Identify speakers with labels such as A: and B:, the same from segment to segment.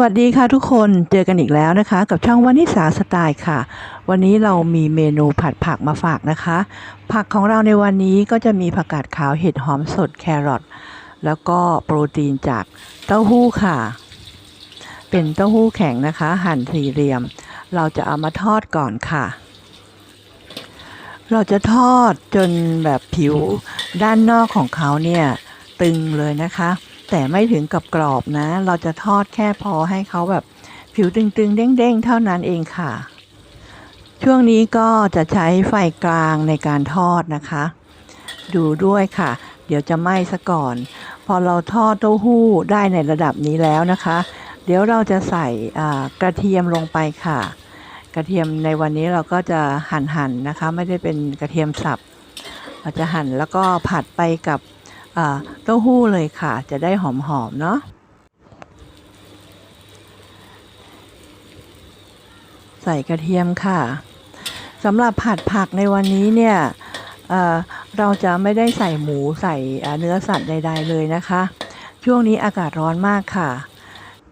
A: วัสดีค่ะทุกคนเจอกันอีกแล้วนะคะ กับช่องวานิสาสไตล์ค่ะ วันนี้เรามีเมนูผัดผักมาฝากนะคะ ผักของเราในวันนี้ก็จะมีผักกาดขาวเห็ดหอมสดแครอทแล้วก็โปรตีนจากเต้าหู้ค่ะ เป็นเต้าหู้แข็งนะคะ หั่นสี่เหลี่ยม เราจะเอามาทอดก่อนค่ะ เราจะทอดจนแบบผิวด้านนอกของเขาเนี่ยตึงเลยนะคะ แต่ไม่ถึงกับกรอบนะ เราจะทอดแค่พอให้เขาแบบผิวตึงๆ เด้งๆ เท่านั้นเองค่ะ ช่วงนี้ก็จะใช้ไฟกลางในการทอดนะคะ ดูด้วยค่ะ เดี๋ยวจะไหม้ซะก่อน พอเราทอดเต้าหู้ได้ในระดับนี้แล้วนะคะ เดี๋ยวเราจะใส่กระเทียมลงไปค่ะ กระเทียมในวันนี้เราก็จะหั่นๆนนะคะ ไม่ได้เป็นกระเทียมสับ เราจะหั่นแล้วก็ผัดไปกับ เต้าหู้เลยค่ะ จะได้หอมๆเนาะใส่กระเทียมค่ะสำหรับผัดผักในวันนี้เนี่ยเเราจะไม่ได้ใส่หมูใส่เนื้อสัตว์ใด ๆเลยนะคะ ช่วงนี้อากาศร้อนมากค่ะ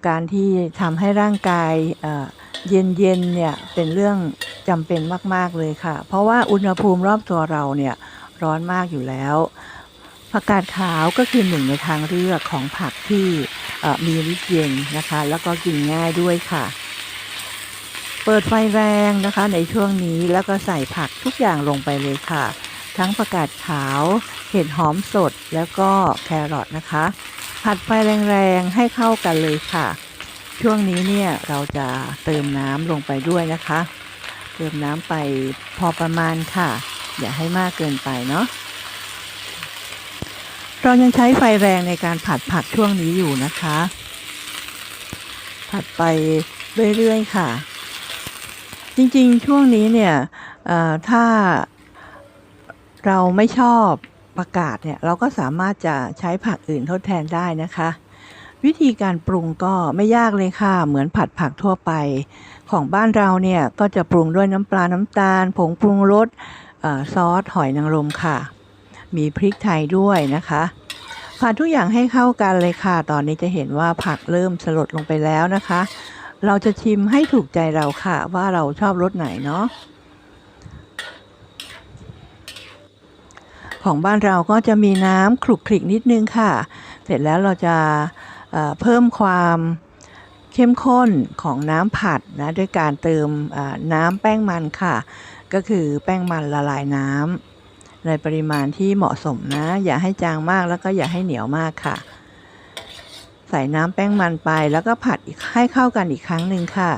A: การที่ทำให้ร่างกายเย็นๆเนี่ยเป็นเรื่องจำเป็นมากๆเลยค่ะ เพราะว่าอุณหภูมิรอบตัวเราเนี่ยร้อนมากอยู่แล้ว ผักกาดขาวก็คือหนึ่งในทางเลือกของผักที่มีฤทธิ์เย็นนะคะ แล้วก็กินง่ายด้วยค่ะ เปิดไฟแรงนะคะในช่วงนี้แล้วก็ใส่ผักทุกอย่างลงไปเลยค่ะ ทั้งผักกาดขาว เห็ดหอมสดแล้วก็แครอทนะคะ ผัดไฟแรงๆให้เข้ากันเลยค่ะ ช่วงนี้เนี่ยเราจะเติมน้ำลงไปด้วยนะคะ เติมน้ำไปพอประมาณค่ะ อย่าให้มากเกินไปเนาะ เรายังใช้ไฟแรงในการผัดผักช่วงนี้อยู่นะคะ ผัดไปเรื่อยๆค่ะ จริงๆช่วงนี้เนี่ยถ้าเราไม่ชอบประกาศเนี่ย เราก็สามารถจะใช้ผักอื่นทดแทนได้นะคะ วิธีการปรุงก็ไม่ยากเลยค่ะ เหมือนผัดผักทั่วไป ของบ้านเราเนี่ย ก็จะปรุงด้วยน้ำปลาน้ำตาล ผงปรุงรสซอสหอยนางรมค่ะ มีพริกไทยด้วยนะคะ ผัดทุกอย่างให้เข้ากันเลยค่ะ ตอนนี้จะเห็นว่าผักเริ่มสลดลงไปแล้วนะคะ เราจะชิมให้ถูกใจเราค่ะ ว่าเราชอบรสไหนเนาะของบ้านเราก็จะมีน้ำคลุกคลิกนิดนึงค่ะ เสร็จแล้วเราจะเเพิ่มความเข้มข้นของน้ำผัดนะด้วยการเติมน้ำแป้งมันค่ะ ก็คือแป้งมันละลายน้ำ ในปริมาณที่เหมาะสมนะ อย่าให้จางมากแล้วก็อย่าให้เหนียวมากค่ะ ใส่น้ำแป้งมันไปแล้วก็ผัดให้เข้ากันอีกครั้งหนึ่งค่ะ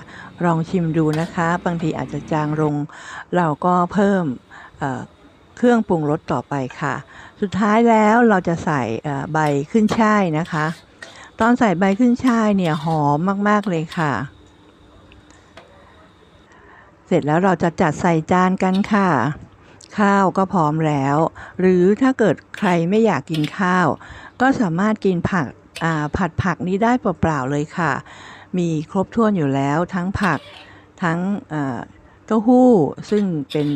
A: ลองชิมดูนะคะ บางทีอาจจะจางลง เราก็เพิ่มเเครื่องปรุงรสต่อไปค่ะ สุดท้ายแล้วเราจะใส่ใบขึ้นช่ายนะคะ ตอนใส่ใบขึ้นช่ายเนี่ยหอมมาก ๆ เลยค่ะ เสร็จแล้วเราจะจัดใส่จานกันค่ะ ข้าวก็พร้อมแล้ว หรือถ้าเกิดใครไม่อยากกินข้าว ก็สามารถกินผักผัดผักนี้ได้เปล่าๆเลยค่ะ มีครบถ้วนอยู่แล้วทั้งผักทั้งเต้าหู้ซึ่งเป็น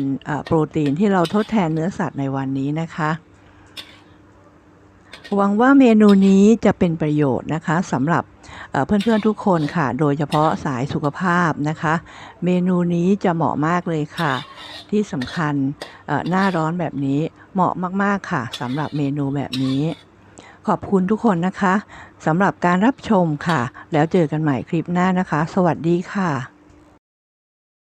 A: โปรตีนที่เราทดแทนเนื้อสัตว์ในวันนี้นะคะหวังว่าเมนูนี้จะเป็นประโยชน์นะคะสำหรับเพื่อนๆทุกคนค่ะ โดยเฉพาะสายสุขภาพนะคะ เมนูนี้จะเหมาะมากเลยค่ะ ที่สำคัญหน้าร้อนแบบนี้เหมาะมากๆค่ะสำหรับเมนูแบบนี้ ขอบคุณทุกคนนะคะสำหรับการรับชมค่ะ แล้วเจอกันใหม่คลิปหน้านะคะ สวัสดีค่ะ